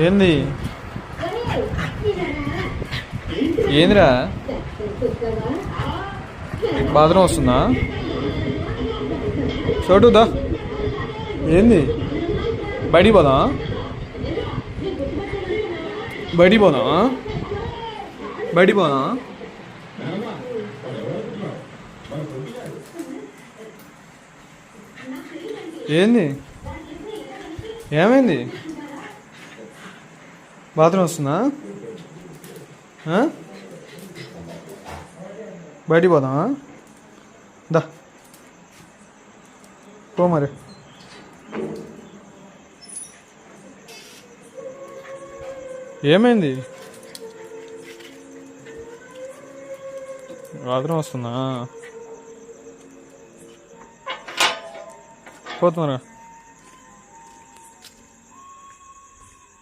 ఏంది? ఏందిరా? బాత్రూమ్ వస్తుందా? చోటు దా. ఏంది? బయటికి పోదా? బయటికి పోదా? బయటికి పోదా? ఏంది? ఏమైంది? బాత్రూమ్ వస్తుందా? బయటికి పోదామా? దా. పో మరి. ఏమైంది? బాత్రూమ్ వస్తుందా? పోతున్నారా